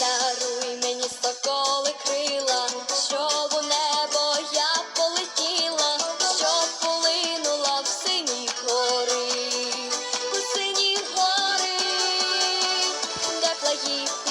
Даруй мені соколи крила, щоб у небо я полетіла, щоб полинула в сині гори, у сині гори, де плагів.